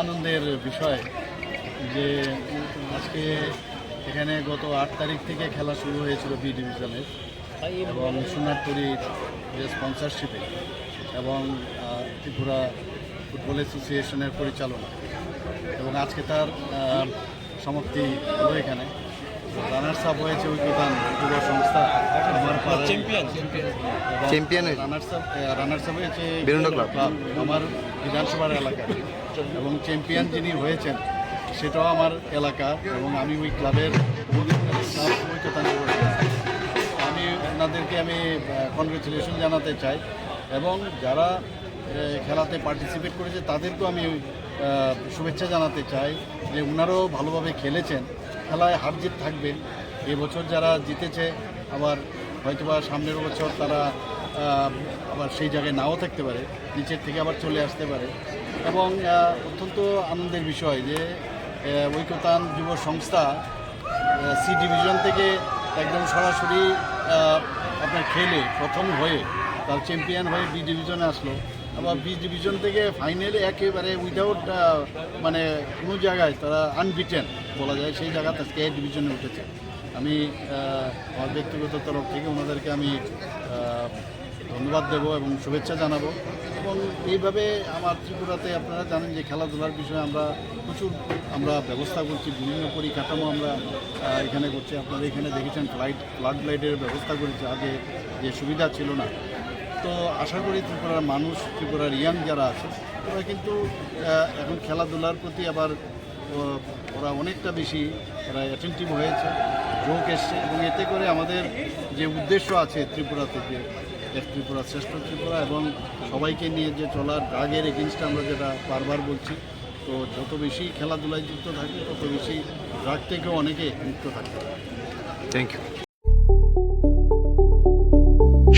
আনন্দের বিষয় যে আজকে এখানে গত আট তারিখ থেকে খেলা শুরু হয়েছিল বি ডিভিশনের এবং সোনারপুরীর যে স্পন্সরশিপে এবং ত্রিপুরা ফুটবল অ্যাসোসিয়েশনের পরিচালনা। এবং আজকে তার সমাপ্তি হলো এখানে। রানার্স আপ হয়েছে ঐক্যতান যুব চ্যাম্পিয়ন Champion হয়েছে? রানার্স আপ রানার্স আপ হয়েছে বীরেন্দ্র ক্লাব। ক্লাব আমার বিধানসভার এলাকায় এবং চ্যাম্পিয়ন যিনি হয়েছেন সেটাও আমার এলাকা এবং আমি ওই ক্লাবের। আমি ওনাদেরকে আমি কনগ্রেচুলেশন জানাতে চাই এবং যারা খেলাতে পার্টিসিপেট করেছে তাদেরকেও আমি শুভেচ্ছা জানাতে চাই যে ওনারাও ভালোভাবে খেলেছেন খেলায় হার জিত থাকবে এবছর যারা জিতেছে আবার হয়তোবা সামনের বছর তারা আবার সেই জায়গায় নাও থাকতে পারে, নিচের থেকে আবার চলে আসতে পারে। এবং অত্যন্ত আনন্দের বিষয় যে ঐক্যতান যুব সংস্থা সি ডিভিশন থেকে একদম সরাসরি আপনার খেলে প্রথম হয়ে তার চ্যাম্পিয়ন হয়ে বি ডিভিশনে আসলো। আবার বি ডিভিশন থেকে ফাইনালে একেবারে উইদাউট মানে কোনো জায়গায় তারা আনবিটেন বলা যায়, সেই জায়গাতে আজকে এ ডিভিশনে উঠেছে। আমি আমার ব্যক্তিগত তরফ থেকে ওনাদেরকে আমি ধন্যবাদ দেব এবং শুভেচ্ছা জানাব। এবং এইভাবে আমার ত্রিপুরাতে আপনারা জানেন যে খেলাধুলার বিষয়ে আমরা প্রচুর আমরা ব্যবস্থা করছি, বিভিন্ন পরিকাঠামো আমরা এখানে করছি। আপনারা এখানে দেখেছেন ফ্লাইট ফ্লাড লাইটের ব্যবস্থা করেছি। আগে যে সুবিধা ছিল না তো আশা করি ত্রিপুরার মানুষ, ত্রিপুরার ইয়াং যারা আছে ওরা কিন্তু এখন খেলাধুলার প্রতি আবার ওরা অনেকটা বেশি, ওরা অ্যাটেন্টিভ হয়েছে, যোগ এসছে এবং এতে করে আমাদের যে উদ্দেশ্য আছে ত্রিপুরা থেকে, এক ত্রিপুরা, শ্রেষ্ঠ ত্রিপুরা এবং সবাইকে নিয়ে যে চলার ড্রাগের এগেনস্টে আমরা যেটা বারবার বলছি, তো যত বেশি খেলাধুলায় যুক্ত থাকে, তত বেশি ড্রাগ থেকেও অনেকে মুক্ত থাকবে। Thank you